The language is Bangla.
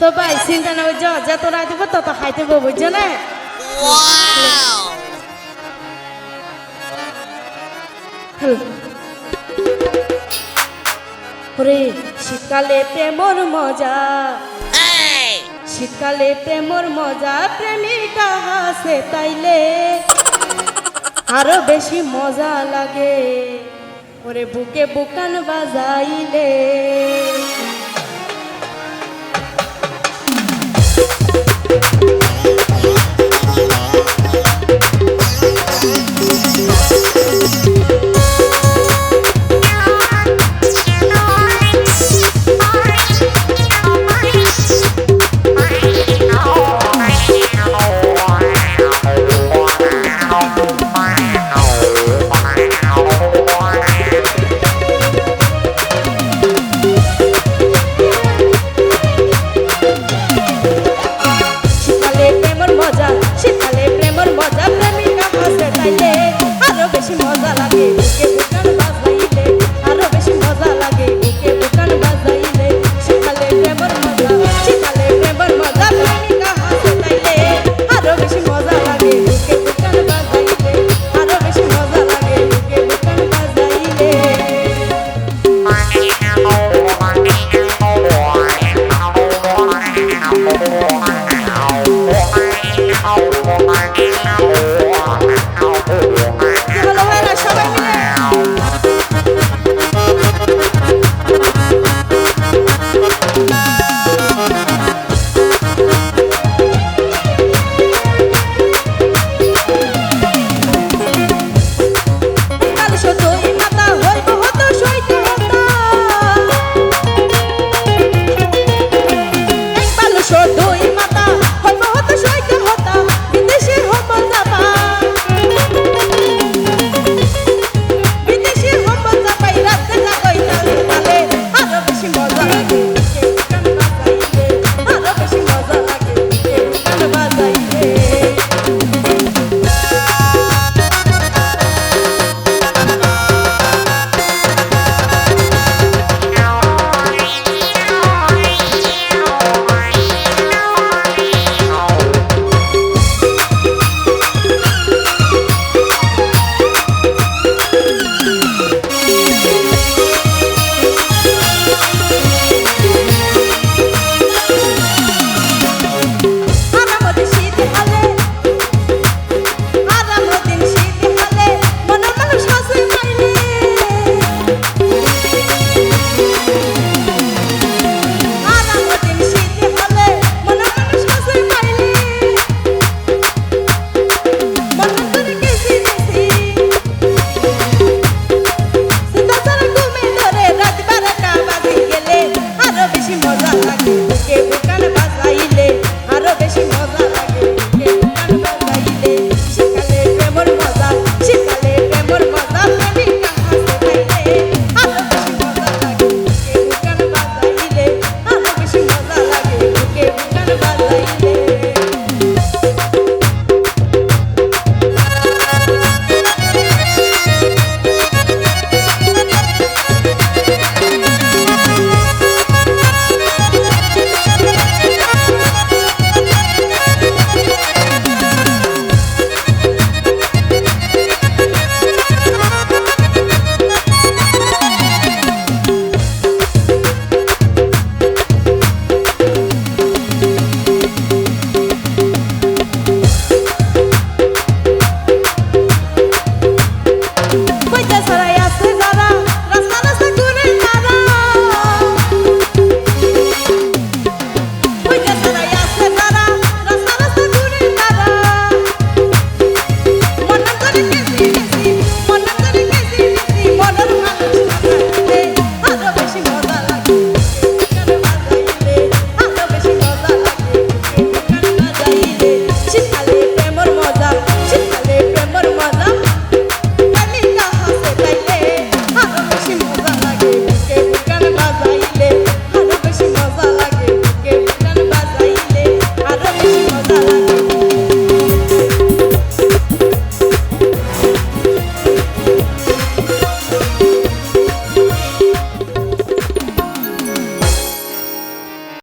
তো ভাই চিন্তা না বুঝছ? যত রাই দিব তত খাইতে বো বুঝছ না? ওরে শীতকালে প্রেমর মজা। শীতকালে প্রেমর মজা প্রেমিকা হাসে তাইলে। আরও বেশি মজা লাগে। ওরে বুকে বুকান বাজাইলে।